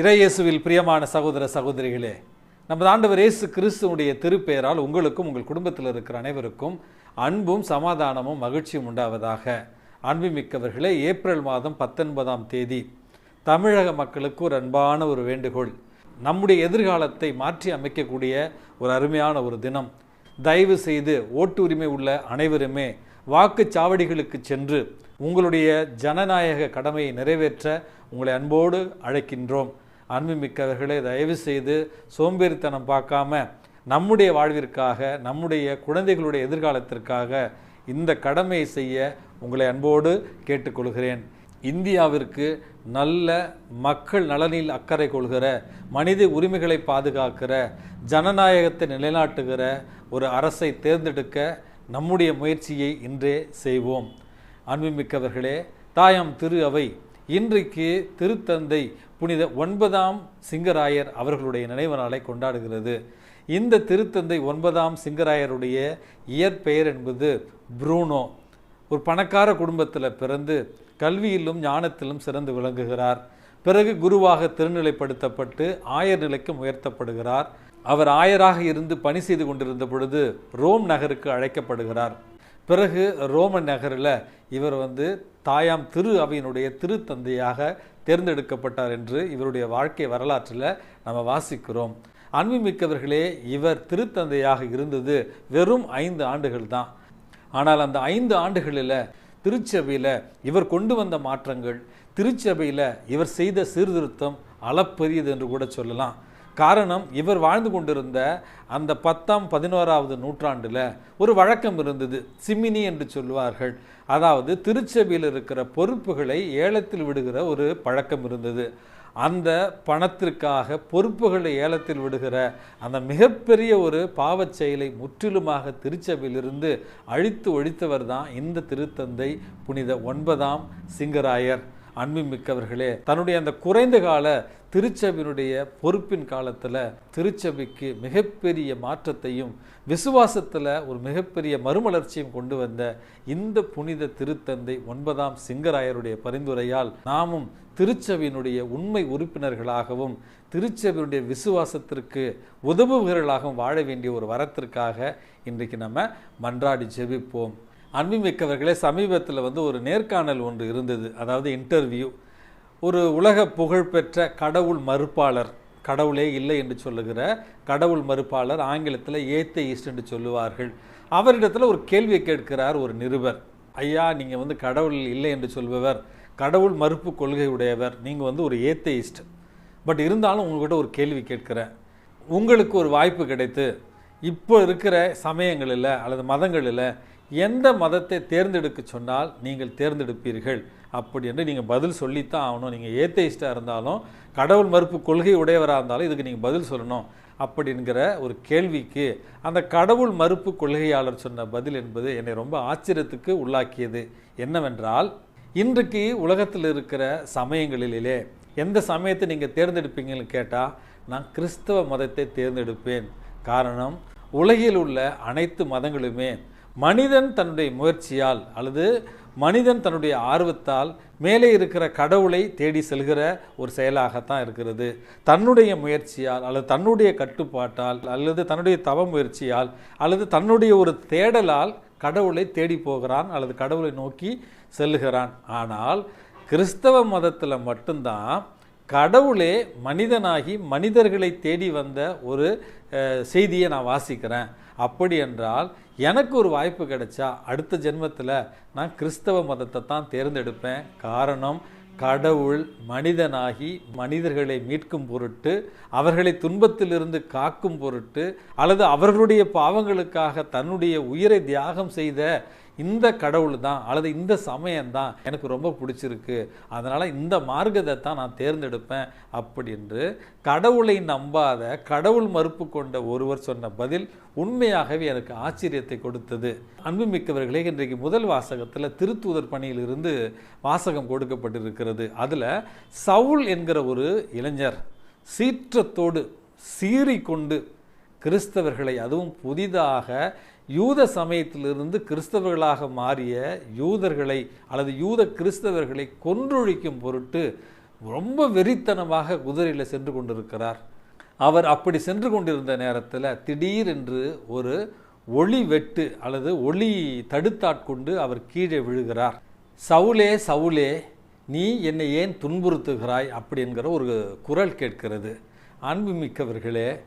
இறையேசுவில் பிரியமான சகோதர சகோதரிகளே நமது ஆண்டவர் இயேசு கிறிஸ்துவனுடைய திருப்பெயரால் உங்களுக்கும் உங்கள் குடும்பத்தில் இருக்கிற அனைவருக்கும் அன்பும் சமாதானமும் மகிழ்ச்சியும் உண்டாவதாக. அன்புமிக்கவர்களே ஏப்ரல் மாதம் பத்தொன்பதாம் தேதி தமிழக மக்களுக்கு ஒரு அன்பான ஒரு வேண்டுகோள். நம்முடைய எதிர்காலத்தை மாற்றி அமைக்கக்கூடிய ஒரு அருமையான ஒரு தினம். தயவு செய்து ஓட்டு உரிமை உள்ள அனைவருமே வாக்குச்சாவடிகளுக்கு சென்று உங்களுடைய ஜனநாயக கடமையை நிறைவேற்ற உங்களை அன்போடு அழைக்கின்றோம். அன்புமிக்கவர்களே தயவு செய்து சோம்பேறித்தனம் பார்க்காம நம்முடைய வாழ்விற்காக நம்முடைய குழந்தைகளுடைய எதிர்காலத்திற்காக இந்த கடமையை செய்ய உங்களை அன்போடு கேட்டுக்கொள்கிறேன். இந்தியாவிற்கு நல்ல மக்கள் நலனில் அக்கறை கொள்கிற மனித உரிமைகளை பாதுகாக்கிற ஜனநாயகத்தை நிலைநாட்டுகிற ஒரு அரசை தேர்ந்தெடுக்க நம்முடைய முயற்சியை இன்றே செய்வோம். அன்புமிக்கவர்களே தாயாம் திரு அவை இன்றைக்கு திருத்தந்தை புனித ஒன்பதாம் சிங்கராயர் அவர்களுடைய நினைவு நாளை கொண்டாடுகிறது. இந்த திருத்தந்தை ஒன்பதாம் சிங்கராயருடைய இயற்பெயர் என்பது ப்ரூனோ. ஒரு பணக்கார குடும்பத்தில் பிறந்து கல்வியிலும் ஞானத்திலும் சிறந்து விளங்குகிறார். பிறகு குருவாக திருநிலைப்படுத்தப்பட்டு ஆயர் நிலைக்கும் உயர்த்தப்படுகிறார். அவர் ஆயராக இருந்து பணி செய்து கொண்டிருந்த பொழுது ரோம் நகருக்கு அழைக்கப்படுகிறார். பிறகு ரோமன் நகரில் இவர் வந்து தாயாம் திரு அவையினுடைய திருத்தந்தையாக தேர்ந்தெடுக்கப்பட்டார் என்று இவருடைய வாழ்க்கை வரலாற்றில் நம்ம வாசிக்கிறோம். அன்புமிக்கவர்களே இவர் திருத்தந்தையாக இருந்தது வெறும் ஐந்து ஆண்டுகள் தான். ஆனால் அந்த ஐந்து ஆண்டுகளில் திருச்சபையில் இவர் கொண்டு வந்த மாற்றங்கள் திருச்சபையில் இவர் செய்த சீர்திருத்தம் அளப்பரியது என்று கூட சொல்லலாம். காரணம் இவர் வாழ்ந்து கொண்டிருந்த அந்த பத்தாம் பதினோராவது நூற்றாண்டில் ஒரு வழக்கம் இருந்தது. சிமினி என்று சொல்வார்கள் அதாவது திருச்சபையில் இருக்கிற பொறுப்புகளை ஏலத்தில் விடுகிற ஒரு பழக்கம் இருந்தது. அந்த பணத்திற்காக பொறுப்புகளை ஏலத்தில் விடுகிற அந்த மிகப்பெரிய ஒரு பாவச் செயலை முற்றிலுமாக திருச்சபையிலிருந்து அழித்து ஒழித்தவர் தான் இந்த திருத்தந்தை புனித ஒன்பதாம் சிங்கராயர். அன்புமிக்கவர்களே தன்னுடைய அந்த குறைந்த கால திருச்சபையினுடைய பொறுப்பின் காலத்தில் திருச்சபைக்கு மிகப்பெரிய மாற்றத்தையும் விசுவாசத்தில் ஒரு மிகப்பெரிய மறுமலர்ச்சியும் கொண்டு வந்த இந்த புனித திருத்தந்தை ஒன்பதாம் சிங்கராயருடைய பரிந்துரையால் நாமும் திருச்சபையினுடைய உண்மை உறுப்பினர்களாகவும் திருச்சபையினுடைய விசுவாசத்திற்கு உதவுபவர்களாகவும் வாழ வேண்டிய ஒரு வரத்திற்காக இன்றைக்கு நம்ம மன்றாடி ஜெபிப்போம். அன்புமிக்கவர்களே சமீபத்தில் வந்து ஒரு நேர்காணல் ஒன்று இருந்தது. அதாவது இன்டர்வியூ ஒரு உலக புகழ்பெற்ற கடவுள் மறுப்பாளர் கடவுளே இல்லை என்று சொல்லுகிற கடவுள் மறுப்பாளர் ஆங்கிலத்தில் ஏத்தெயிஸ்ட் என்று சொல்லுவார்கள். அவரிடத்தில் ஒரு கேள்வியை கேட்கிறார் ஒரு நிருபர். ஐயா நீங்கள் வந்து கடவுள் இல்லை என்று சொல்பவர் கடவுள் மறுப்பு கொள்கை உடையவர் நீங்கள் வந்து ஒரு ஏத்தெயிஸ்ட் பட் இருந்தாலும் உங்கள்கிட்ட ஒரு கேள்வி கேட்கிறேன். உங்களுக்கு ஒரு வாய்ப்பு கிடைத்து இப்போ இருக்கிற சமயங்களில் அல்லது மதங்களில் எந்த மதத்தை தேர்ந்தெடுக்க சொன்னால் நீங்கள் தேர்ந்தெடுப்பீர்கள். அப்படி என்று நீங்கள் பதில் சொல்லித்தான் ஆகணும். நீங்கள் ஏத்தேயிஸ்டாக இருந்தாலும் கடவுள் மறுப்பு கொள்கை உடையவராக இருந்தாலும் இதுக்கு நீங்கள் பதில் சொல்லணும் அப்படிங்கிற ஒரு கேள்விக்கு அந்த கடவுள் மறுப்பு கொள்கையாளர் சொன்ன பதில் என்பது என்னை ரொம்ப ஆச்சரியத்துக்கு உள்ளாக்கியது. என்னவென்றால் இன்றைக்கு உலகத்தில் இருக்கிற சமயங்களிலே எந்த சமயத்தை நீங்கள் தேர்ந்தெடுப்பீங்கன்னு கேட்டால் நான் கிறிஸ்தவ மதத்தை தேர்ந்தெடுப்பேன். காரணம் உலகில் உள்ள அனைத்து மதங்களுமே மனிதன் தன்னுடைய முயற்சியால் அல்லது மனிதன் தன்னுடைய ஆர்வத்தால் மேலே இருக்கிற கடவுளை தேடி செல்கிற ஒரு செயலாகத்தான் இருக்கிறது. தன்னுடைய முயற்சியால் அல்லது தன்னுடைய கட்டுப்பாட்டால் அல்லது தன்னுடைய தவ முயற்சியால் அல்லது தன்னுடைய ஒரு தேடலால் கடவுளை தேடி போகிறான் அல்லது கடவுளை நோக்கி செல்லுகிறான். ஆனால் கிறிஸ்தவ மதத்தில் மட்டும்தான் கடவுளே மனிதனாகி மனிதர்களை தேடி வந்த ஒரு செய்தியை நான் வாசிக்கிறேன். அப்படி என்றால் எனக்கு ஒரு வாய்ப்பு கிடைச்சா அடுத்த ஜென்மத்தில் நான் கிறிஸ்தவ மதத்தை தான் தேர்ந்தெடுப்பேன். காரணம் கடவுள் மனிதனாகி மனிதர்களை மீட்கும் பொருட்டு அவர்களை துன்பத்திலிருந்து காக்கும் பொருட்டு அல்லது அவர்களுடைய பாவங்களுக்காக தன்னுடைய உயிரை தியாகம் செய்த இந்த கடவுள் தான் அல்லது இந்த சமயம் தான் எனக்கு ரொம்ப பிடிச்சிருக்கு. அதனால் இந்த மார்க்கத்தை தான் நான் தேர்ந்தெடுப்பேன் அப்படி என்று கடவுளை நம்பாத கடவுள் மறுப்பு கொண்ட ஒருவர் சொன்ன பதில் உண்மையாகவே எனக்கு ஆச்சரியத்தை கொடுத்தது. அன்புமிக்கவர்களே இன்றைக்கு முதல் வாசகத்தில் திருத்தூதர் பணியிலிருந்து வாசகம் கொடுக்கப்பட்டிருக்கிறது. அதில் சவுல் என்கிற ஒரு இளைஞர் சீற்றத்தோடு சீறிக்கொண்டு கிறிஸ்தவர்களை அதுவும் புதிதாக யூத சமயத்திலிருந்து கிறிஸ்தவர்களாக மாறிய யூதர்களை அல்லது யூத கிறிஸ்தவர்களை கொன்றொழிக்கும் பொருட்டு ரொம்ப வெறித்தனமாக குதிரையில் சென்று கொண்டிருக்கிறார். அவர் அப்படி சென்று கொண்டிருந்த நேரத்தில் திடீரென்று ஒரு ஒளி வெட்டு அல்லது ஒளி தடுத்தாட்கொண்டு அவர் கீழே விழுகிறார். சவுலே சவுலே நீ என்னை ஏன் துன்புறுத்துகிறாய்? அப்படிங்கிற ஒரு குரல் கேட்கிறது. அன்புமிக்கவர்களே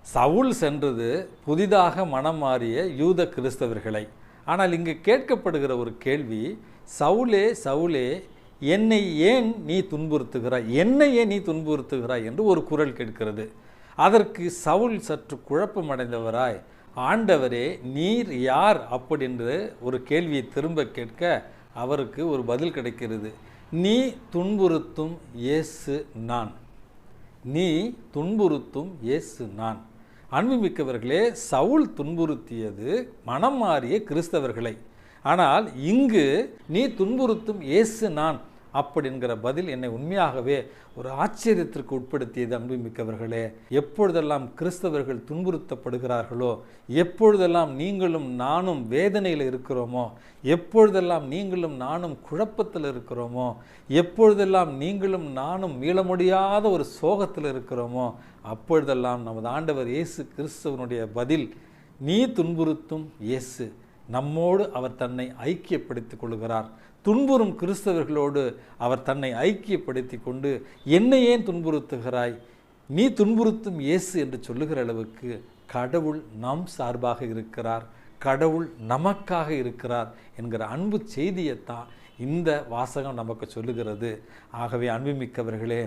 சவுல் சென்றது புதிதாக மனம் மாறிய யூத கிறிஸ்தவர்களை. ஆனால் இங்கு கேட்கப்படுகிற ஒரு கேள்வி சவுலே சவுலே என்னை ஏன் நீ துன்புறுத்துகிறாய்? என்னை ஏன் நீ துன்புறுத்துகிறாய்? என்று ஒரு குரல் கேட்கிறது. அதற்கு சவுல் சற்று குழப்பமடைந்தவராய் ஆண்டவரே நீர் யார்? அப்படின்று ஒரு கேள்வியை திரும்ப கேட்க அவருக்கு ஒரு பதில் கிடைக்கிறது. நீ துன்புறுத்தும் இயேசு நான். நீ துன்புறுத்தும் இயேசு நான். அன்புமிக்கவர்களே சவுல் துன்புறுத்தியது மனம் மாறிய கிறிஸ்தவர்களை. ஆனால் இங்கு நீ துன்புறுத்தும் இயேசு நான். அப்படிங்கிற பதில் என்னை உண்மையாகவே ஒரு ஆச்சரியத்திற்கு உட்படுத்தியது அன்புமிக்கவர்களே. எப்பொழுதெல்லாம் கிறிஸ்தவர்கள் துன்புறுத்தப்படுகிறார்களோ எப்பொழுதெல்லாம் நீங்களும் நானும் வேதனையில் இருக்கிறோமோ எப்பொழுதெல்லாம் நீங்களும் நானும் குழப்பத்தில் இருக்கிறோமோ எப்பொழுதெல்லாம் நீங்களும் நானும் மீள முடியாத ஒரு சோகத்தில் இருக்கிறோமோ அப்பொழுதெல்லாம் நமது ஆண்டவர் இயேசு கிறிஸ்தவனுடைய பதில் நீ துன்புறுத்தும் இயேசு நம்மோடு அவர் தன்னை ஐக்கியப்படுத்திக் கொள்கிறார். துன்புறும் கிறிஸ்தவர்களோடு அவர் தன்னை ஐக்கியப்படுத்தி கொண்டு என்னை ஏன் துன்புறுத்துகிறாய்? நீ துன்புறுத்தும் இயேசு என்று சொல்லுகிற அளவுக்கு கடவுள் நம் சார்பாக இருக்கிறார். கடவுள் நமக்காக இருக்கிறார் என்கிற அன்பு செய்தியைத்தான் இந்த வாசகம் நமக்கு சொல்லுகிறது. ஆகவே அன்புமிக்கவர்களே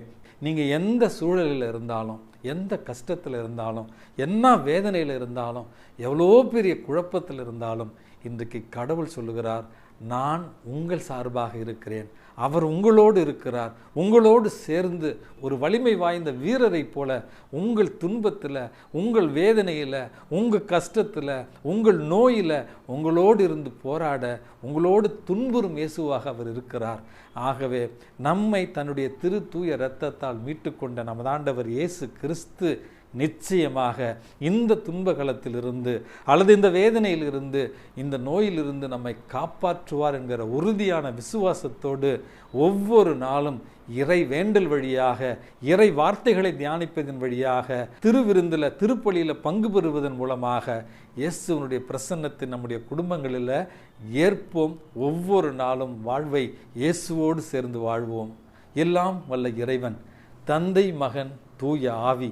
நீங்கள் எந்த சூழலில் இருந்தாலும் எந்த கஷ்டத்தில் இருந்தாலும் என்ன வேதனையில் இருந்தாலும் எவ்வளோ பெரிய குழப்பத்தில் இருந்தாலும் இன்றைக்கு கடவுள் சொல்லுகிறார் நான் உங்கள் சார்பாக இருக்கிறேன். அவர் உங்களோடு இருக்கிறார். உங்களோடு சேர்ந்து ஒரு வலிமை வாய்ந்த வீரரை போல உங்கள் துன்பத்தில் உங்கள் வேதனையில் உங்கள் கஷ்டத்தில் உங்கள் நோயில் உங்களோடு இருந்து போராட உங்களோடு துன்புறும் இயேசுவாக அவர் இருக்கிறார். ஆகவே நம்மை தன்னுடைய திரு தூய இரத்தத்தால் மீட்டுக்கொண்ட நமதாண்டவர் இயேசு கிறிஸ்து நிச்சயமாக இந்த துன்பகலத்திலிருந்து அல்லது இந்த வேதனையிலிருந்து இந்த நோயிலிருந்து நம்மை காப்பாற்றுவார் என்கிற உறுதியான விசுவாசத்தோடு ஒவ்வொரு நாளும் இறை வேண்டல் வழியாக இறை வார்த்தைகளை தியானிப்பதன் வழியாக திருவிருந்தில் திருப்பலியில் பங்கு பெறுவதன் மூலமாக இயேசுவனுடைய பிரசன்னத்தை நம்முடைய குடும்பங்களில் ஏற்போம். ஒவ்வொரு நாளும் வாழ்வை இயேசுவோடு சேர்ந்து வாழ்வோம். எல்லாம் வல்ல இறைவன் தந்தை மகன் தூய ஆவி.